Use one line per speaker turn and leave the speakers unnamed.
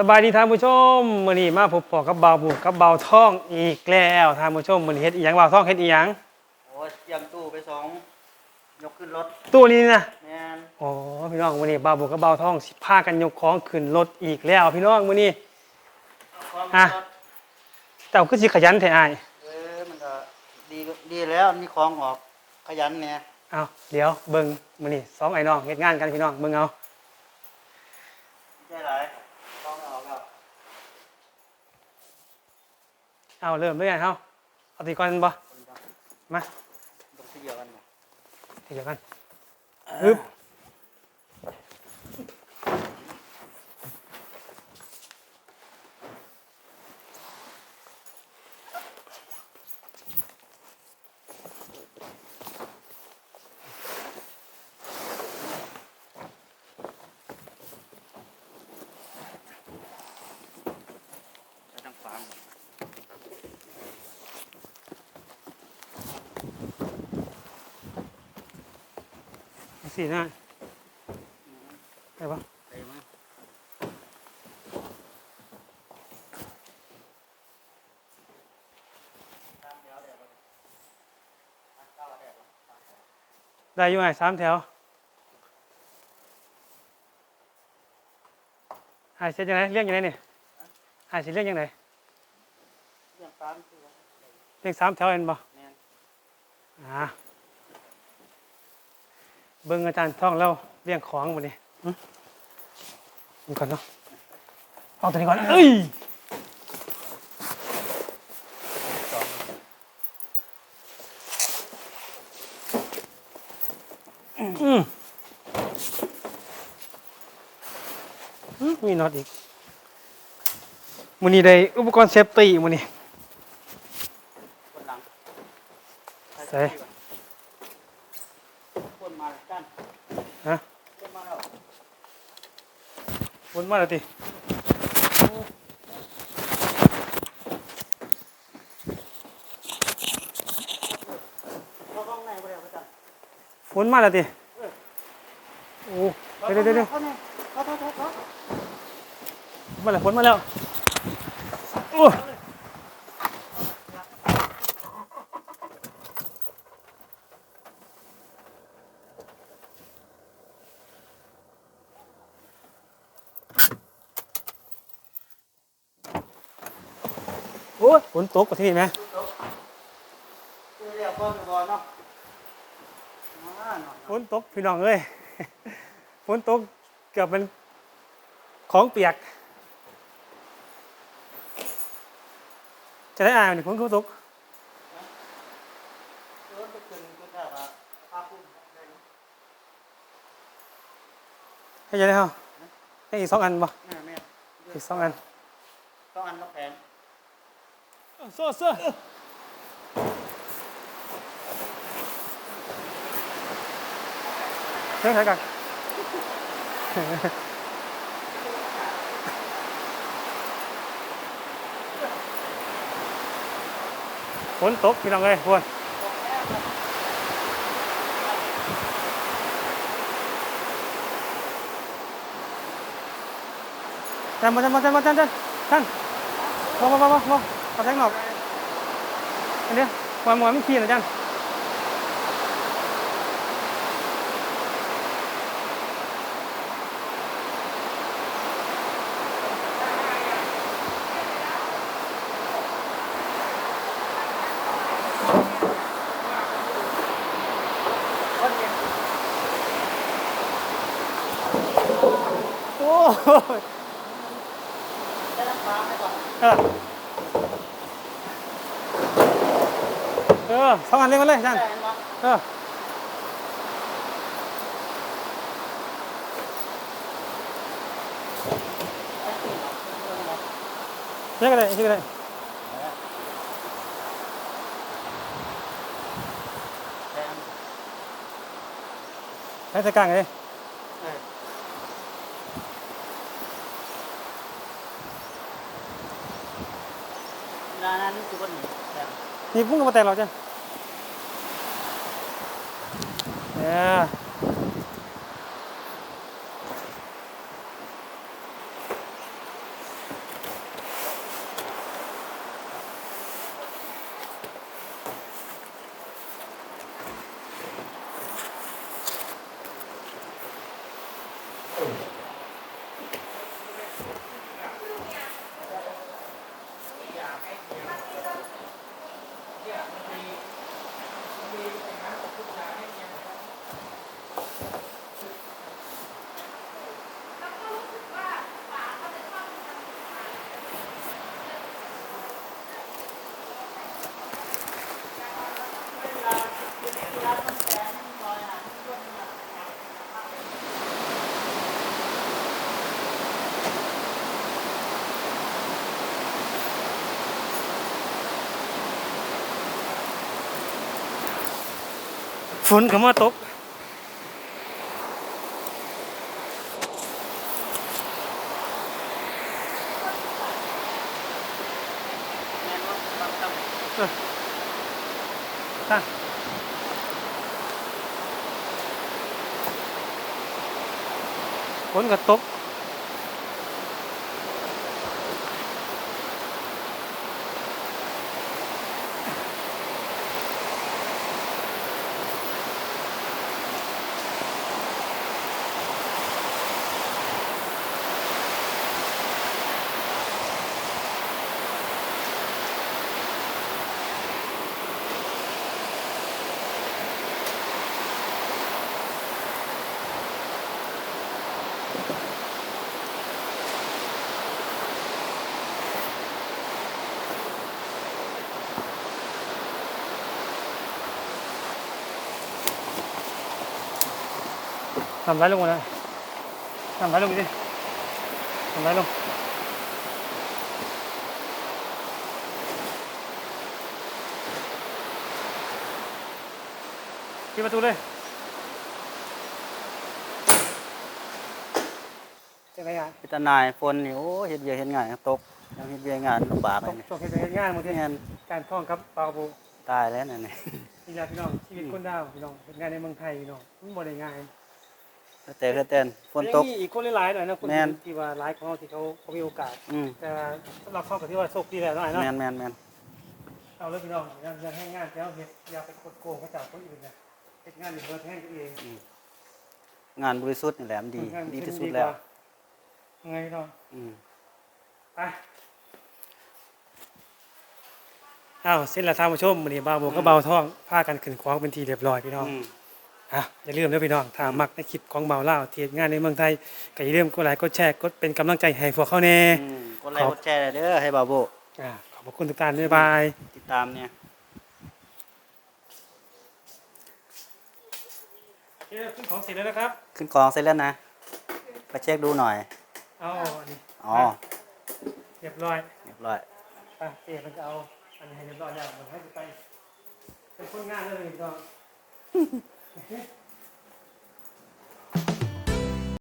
สบายดีท่านผู้ชมมื้อนี้มาพบปอกับบ่าวบุกกับบ่าวท่องอีกแล้วท่านผู้ชมมื้อนี้เฮ็ดอีหยังบ่าวท่องเฮ็ดอีหยัง
โอ้ยเตรียมตู้ไปสองยกขึ้นรถ
ตู้นี้นะ
แมน
อ๋อพี่น้องมื้อนี้บ่าวบุกกับบ่าวท่องสิพากันยกของขึ้นรถอีกแล้ว พี่น้องมื้อนี้
เอาความ
อะ
รถ
เจ้าคือสิขยันแท้อ้าย
เออมันก็ดีดีแล้วมีของออกขยันเนี่ย
เอาเดี๋ยวเบิ่งมื้อนี้สองไอ้น้องเฮ็ดงานกันพี่น้องเบิ่งเอา
ใช่หลายของออกแล้ว
เอาเริ่มด้วยกันเฮาเอาตีก่อนบ่
คนก็
มา
ตรงที่เดียวกันหมด
ทีเดียวกันฮึบ
ใช้ทั้งฟางหมด
สี่นะได้ปะ
เต็มไหมตามเดียวเดี๋ยวเราตามเก้าเดี๋ยวเราตามเก้า
ได้อยู่ไงสามแถวหายเสร็จยังไงเรียกยังไงเนี่ยหายเสร็จเรียกยังไง
เรื่องฟางคือว่า
เรียกสามแถวเห็นบ่
แมน
อ่า เบิ่งอาจารย์ท่องแล้วเรียงของหมดนี่ดูก่อนเนาะเอาตัวนี้ก่อน เอ้ย
สอง
อืมอืมมีน็อตอีกมันนี้ได้อุปกรณ์เซฟตี้มันนี่
คนหลัง
ใส่
คนมาแล้วกัน
ฮะ
คนมาแล้ว
วนมาแล้วติ
เขาข้างในไปแล้วอาจารย์
ฝนมาแล้วติโอ้เดี๋ยวเดี๋ยวเดี๋ยว
เขาเนี่ยเขาเขาเขาเขา
มาแล้วฝนมาแล้วโอ้ อ้ยฝนตกกว่าที่นี่ไหมฝนตกพี่น้องเอ้ยฝนตกเกือบเป็นของเปียก จะได้อ่านฝนฝนตก
เดินไปขึ้นขึ้นได้ละภาพพุ่มได้เนาะ
ให้ยังได้เหรอให้อีกสองอันบ่อีกสองอัน
ต้องอันต้องแพง
โซ่โซ่เฮ้ยใส่กัน ฝนตกพี่น้องเอ้ยพวนจันมาจันมา จันมาจันจันจันมามามามามาเอาแทงหนอกอันเนี้ยมาหมอไม่ขี้นะจันโอ้ย
ได้ทั้งฟางได้ก่อน
เออ ออสองอันเล่นมาเลยจัน
ได้เห็นปะ
เออเรียกอะไรเรียกอะไร
แพง
ใช้สกลางเลย
เออร้านนั้นคือว่าหนึ่งแพง
นี่พุ่งมาแต่เราจ้ะ เฝนก็มาตก
แม่นว่าบางตั้ง
ตั้งฝนก็ ทำไรลงมาเลยทำไรลงไปดิทำไรลงปิดประตูเลยจะไงอะ
พิจารณายฝนนี่โอ้เฮ็ดเวียกเฮ็ดงานตกยังเฮ็ดเวียกงานลำบาก
ต
เลย
ก
นี่
ตกเหตุงานหมดที่
แม่น
การท่องครับปลาบู
ตายแล้วนั่นนี่
พี่ญาติพี่น้องชีวิตคนดาวพี่น้องเป็นงานในเมืองไทยพี่น้องมันบ่ได้ง่าย
แต่ก็เต้นฝนตก
ยังมีอีกคนหลายๆหน่อยนะคน
แม่น
ที่ว่าหลายของเราที่เขาเขามีโอกาส
อืม
แต่สำหรับเขาก็ที่ว่าโชคดีแล้วหน่อยเนาะ
แม่นแม่นแม่น
เอาเลยพี่น้องอย่าอย่าให้งานแล้วเฮ็ดอย่าไปกดโกงเขาจากคนอื่นนะเฮ็ดงานอยู่เพื่อแทนตัวเอง
งานบริสุทธิ์นี่แหละมันดี
งาน
ดีที่สุด
กา
แล้ว
ไงพี่น้อง
อืม
ไปอ้าวเส้นละทางผู้ชมมื้อนี้บ่าวโบก็เบาท้องพากันขึ้นของเป็นทีเรียบร้อยพี่น้อง
อืม
อะอย่าลืมเด้อพี่น้องถ้ามักในคลิปของเบาเล่าวที่เฮ็ดงานในเมืองไทยก็อย่าลืมกดไลค์กดแชร์กดเป็นกำลังใจให้พวกเขาแน่
อืมกดไลค์กดแชร์เด้อให้บาโบ
อ่าขอบพระคุณทุกท่านบ๊ายบาย
ติดตามเนี่ย
เอ้ขึ้นของเสร็จแล้วนะครับ
ขึ้นกองเสร็จแล้วนะไปเช็คดูหน่อย
เอาอันนี้
อ๋อ
เรียบร้อย
เรียบร้อย
ไปเจ๊มันจะเอา อันนี้ให้เรียบร้อยแล้วมันให้ไป เป็นคนงานเลยพี่น้อง Okay.